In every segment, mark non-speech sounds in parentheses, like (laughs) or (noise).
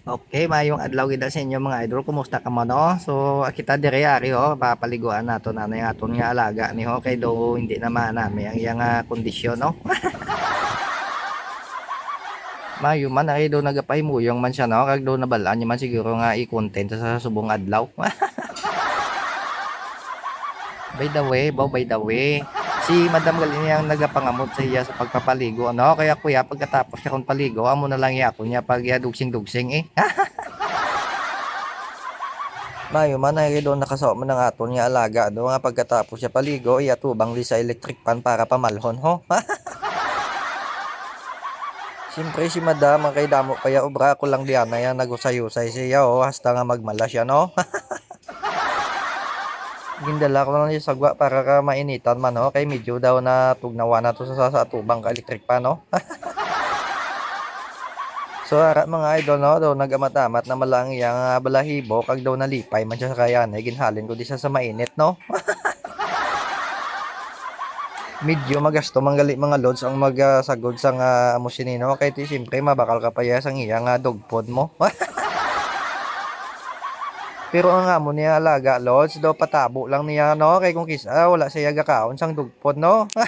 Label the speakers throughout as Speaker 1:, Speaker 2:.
Speaker 1: Okay, mayong adlaw gid sa inyo mga idol. Kumusta ka mo no? So kita dire ari ho, papaliguan nato na yung aton nga alaga ni ho kay do hindi naman nami ang iyang ah, kondisyon no. (laughs) Mayo man ay do nagapahimuyong man siya no kag do nabalaan niya man siguro nga i-content sa subong adlaw. (laughs) by the way, bow by the way. Si Madam Galini ang nagapangamot sa iya sa pagpapaligo ano kaya kuya pagkatapos siya kung paligo amo na lang iya ako niya pag iya dugsing-dugsing eh. (laughs) Mayo man ay doon nakasaw man ng aton nga alaga do nga pagkatapos siya paligo iya tubang li sa electric pan para pamalhon ho. (laughs) Siyempre si madam ang kay damo kaya obra ko lang diyan na yan nagusay-usay siya oh hasta nga magmala siya no. (laughs) Gindala ko lang yung sagwa para ka mainitan man no kay medyo daw na tugnawa na to sa, sa tubang ka electric pa no. (laughs) So ara mga idol no, daw nagamat-amat na malang iyang ah, balahibo kag daw nalipay man siya sa kayan ay ginhalin ko di siya sa mainit no. (laughs) Medyo magasto manggali mga lods ang magasagod sa nga amusinino kay ti siyempre mabakal ka pa ya sang iyang uh, dogpod mo. (laughs) Pero ang amo niya alaga lods daw patabo lang niya no kay kung kisa wala siya gakaon sang dugpod no. (laughs)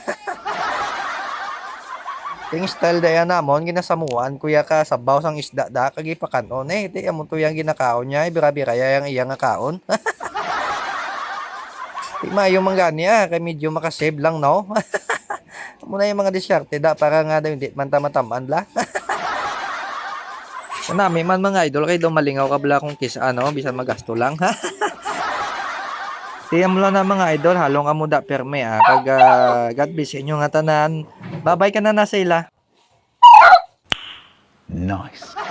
Speaker 1: Ting style daya namon ginasamuan kuya ka sabaw sang isda da kagi pakanon eh ti amo to yang ginakaon niya bira-bira ya yang iyang nga kaon. (laughs) Di mayo man gani ah kay medyo makasave lang no. (laughs) Amo na yung mga disyarte da para nga daw hindi man tamataman la. Nami man mga idol kay daw malingaw ka bala kung kis ano bisan magasto lang. (laughs) Tiyam lang na mga idol halong amo da perme ah kag ah, God bless inyo nga tanan. Babay ka na na sa ila.
Speaker 2: Nice.